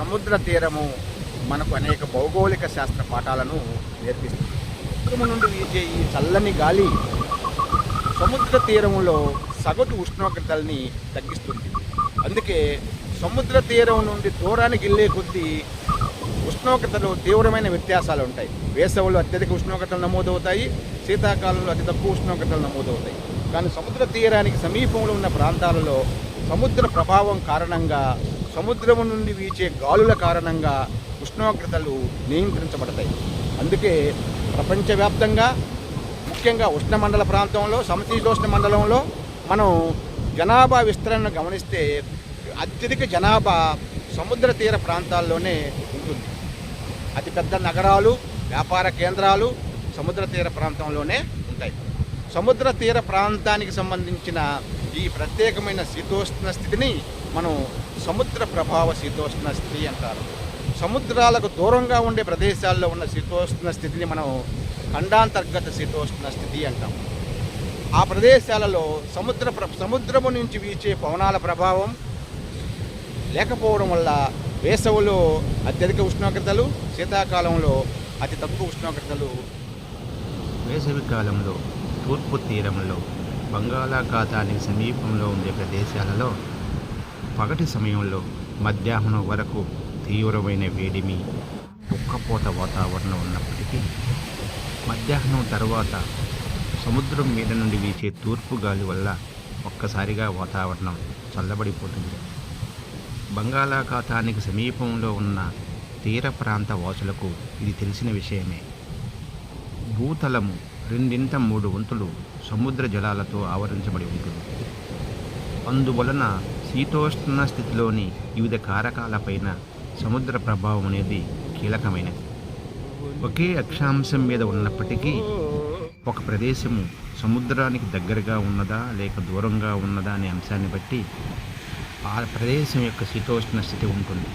సముద్ర తీరము మనకు అనేక భౌగోళిక శాస్త్ర పాఠాలను నేర్పిస్తుంది. సముద్రము నుండి వీచే ఈ చల్లని గాలి సముద్ర తీరములో సగటు ఉష్ణోగ్రతల్ని తగ్గిస్తుంది. అందుకే సముద్ర తీరం నుండి దూరానికి వెళ్ళే కొద్దీ ఉష్ణోగ్రతలు తీవ్రమైన వ్యత్యాసాలు ఉంటాయి. వేసవిలో అత్యధిక ఉష్ణోగ్రతలు నమోదవుతాయి శీతాకాలంలో అతి తక్కువ ఉష్ణోగ్రతలు నమోదవుతాయి. కానీ సముద్ర తీరానికి సమీపంలో ఉన్న ప్రాంతాలలో సముద్ర ప్రభావం కారణంగా సముద్రం నుండి వీచే గాలుల కారణంగా ఉష్ణోగ్రతలు నియంత్రించబడతాయి. అందుకే ప్రపంచవ్యాప్తంగా ముఖ్యంగా ఉష్ణమండల ప్రాంతంలో సమశీతోష్ణ మండలంలో మనం జనాభా విస్తరణను గమనిస్తే అత్యధిక జనాభా సముద్ర తీర ప్రాంతాల్లోనే ఉంటుంది. అతిపెద్ద నగరాలు వ్యాపార కేంద్రాలు సముద్ర తీర ప్రాంతంలోనే ఉంటాయి. సముద్ర తీర ప్రాంతానికి సంబంధించిన ఈ ప్రత్యేకమైన శీతోష్ణ స్థితిని మనం సముద్ర ప్రభావ శీతోష్ణ స్థితి అంటారు. సముద్రాలకు దూరంగా ఉండే ప్రదేశాల్లో ఉన్న శీతోష్ణ స్థితిని మనం ఖండాంతర్గత శీతోష్ణ స్థితి అంటాం. ఆ ప్రదేశాలలో సముద్ర ప్ర- సముద్రము నుంచి వీచే పవనాల ప్రభావం లేకపోవడం వల్ల వేసవిలో అత్యధిక ఉష్ణోగ్రతలు శీతాకాలంలో అతి తక్కువ ఉష్ణోగ్రతలు. వేసవి కాలంలో తూర్పు తీరంలో బంగాళాఖాతానికి సమీపంలో ఉండే ప్రదేశాలలో పగటి సమయంలో మధ్యాహ్నం వరకు తీవ్రమైన వేడిమి ఉక్కపోత వాతావరణం ఉన్నప్పటికీ మధ్యాహ్నం తర్వాత సముద్రం మీద నుండి వీచే తూర్పు గాలి వల్ల ఒక్కసారిగా వాతావరణం చల్లబడిపోతుంది. బంగాళాఖాతానికి సమీపంలో ఉన్న తీర ప్రాంత వాసులకు ఇది తెలిసిన విషయమే. భూతలము రెండింట మూడు వంతులు సముద్ర జలాలతో ఆవరించబడి ఉంటుంది. అందువలన శీతోష్ణ స్థితిలోని వివిధ కారకాలపైన సముద్ర ప్రభావం అనేది కీలకమైనది. ఒకే అక్షాంశం మీద ఉన్నప్పటికీ ఒక ప్రదేశము సముద్రానికి దగ్గరగా ఉన్నదా లేక దూరంగా ఉన్నదా అనే అంశాన్ని బట్టి ఆ ప్రదేశం యొక్క శీతోష్ణ స్థితి ఉంటుంది.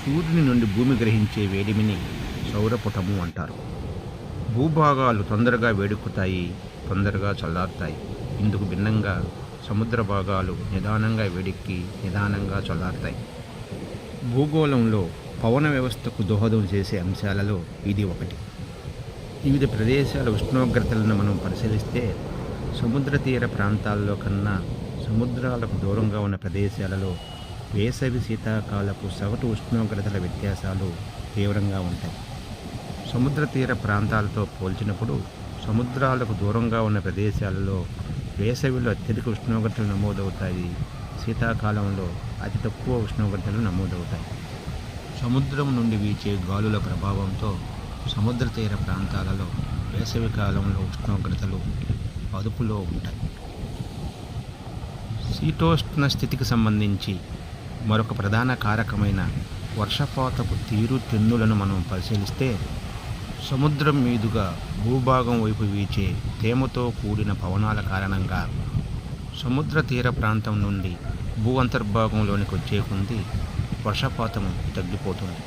సూర్యుని నుండి భూమి గ్రహించే వేడిమిని సౌరపుటము అంటారు. భూభాగాలు తొందరగా వేడుకుతాయి తొందరగా చల్లారుతాయి. ఇందుకు భిన్నంగా సముద్ర భాగాలు నిదానంగా వేడెక్కి నిదానంగా చల్లారుతాయి. భూగోళంలో పవన వ్యవస్థకు దోహదం చేసే అంశాలలో ఇది ఒకటి. వివిధ ప్రదేశాల ఉష్ణోగ్రతలను మనం పరిశీలిస్తే సముద్ర తీర ప్రాంతాల్లో కన్నా సముద్రాలకు దూరంగా ఉన్న ప్రదేశాలలో వేసవి శీతాకాలపు సగటు ఉష్ణోగ్రతల వ్యత్యాసాలు తీవ్రంగా ఉంటాయి. సముద్ర తీర ప్రాంతాలతో పోల్చినప్పుడు సముద్రాలకు దూరంగా ఉన్న ప్రదేశాలలో వేసవిలో అత్యధిక ఉష్ణోగ్రతలు నమోదవుతాయి. శీతాకాలంలో అతి తక్కువ ఉష్ణోగ్రతలు నమోదవుతాయి. సముద్రం నుండి వీచే గాలుల ప్రభావంతో సముద్ర తీర ప్రాంతాలలో వేసవి కాలంలో ఉష్ణోగ్రతలు అదుపులో ఉంటాయి. శీతోష్ణ స్థితికి సంబంధించి మరొక ప్రధాన కారకమైన వర్షపాతపు తీరు తెన్నులను మనం పరిశీలిస్తే సముద్రం మీదుగా భూభాగం వైపు వీచే తేమతో కూడిన పవనాల కారణంగా సముద్ర తీర ప్రాంతం నుండి భూ అంతర్భాగంలోనికి వచ్చే కొంది వర్షపాతం తగ్గిపోతుంది.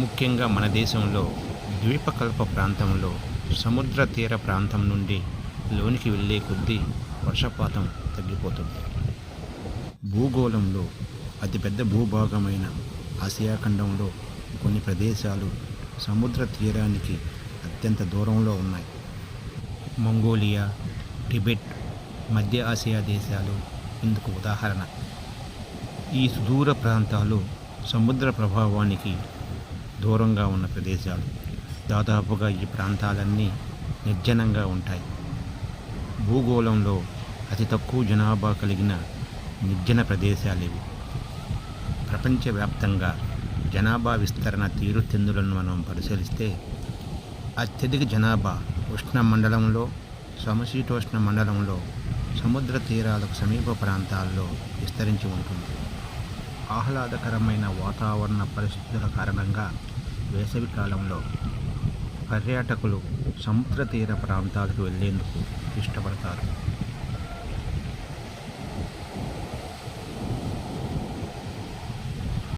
ముఖ్యంగా మన దేశంలో ద్వీపకల్ప ప్రాంతంలో సముద్ర తీర ప్రాంతం నుండి లోనికి వెళ్ళే కొద్దీ వర్షపాతం తగ్గిపోతుంది. భూగోళంలో అతిపెద్ద భూభాగమైన ఆసియా ఖండంలో కొన్ని ప్రదేశాలు సముద్ర తీరానికి అత్యంత దూరంలో ఉన్నాయి. మంగోలియా టిబెట్ మధ్య ఆసియా దేశాలు ఇందుకు ఉదాహరణ. ఈ సుదూర ప్రాంతాలు సముద్ర ప్రభావానికి దూరంగా ఉన్న ప్రదేశాలు. దాదాపుగా ఈ ప్రాంతాలన్నీ నిర్జనంగా ఉంటాయి. భూగోళంలో అతి తక్కువ జనాభా కలిగిన నిర్జన ప్రదేశాలివి ప్రపంచవ్యాప్తంగా జనాభా విస్తరణ తీరుతెందులను మనం పరిశీలిస్తే అత్యధిక జనాభా ఉష్ణ మండలంలో సమశీతోష్ణ మండలంలో సముద్ర తీరాలకు సమీప ప్రాంతాల్లో విస్తరించి ఉంటుంది. ఆహ్లాదకరమైన వాతావరణ పరిస్థితుల కారణంగా వేసవి కాలంలో పర్యాటకులు సముద్ర తీర ప్రాంతాలకు వెళ్ళేందుకు ఇష్టపడతారు.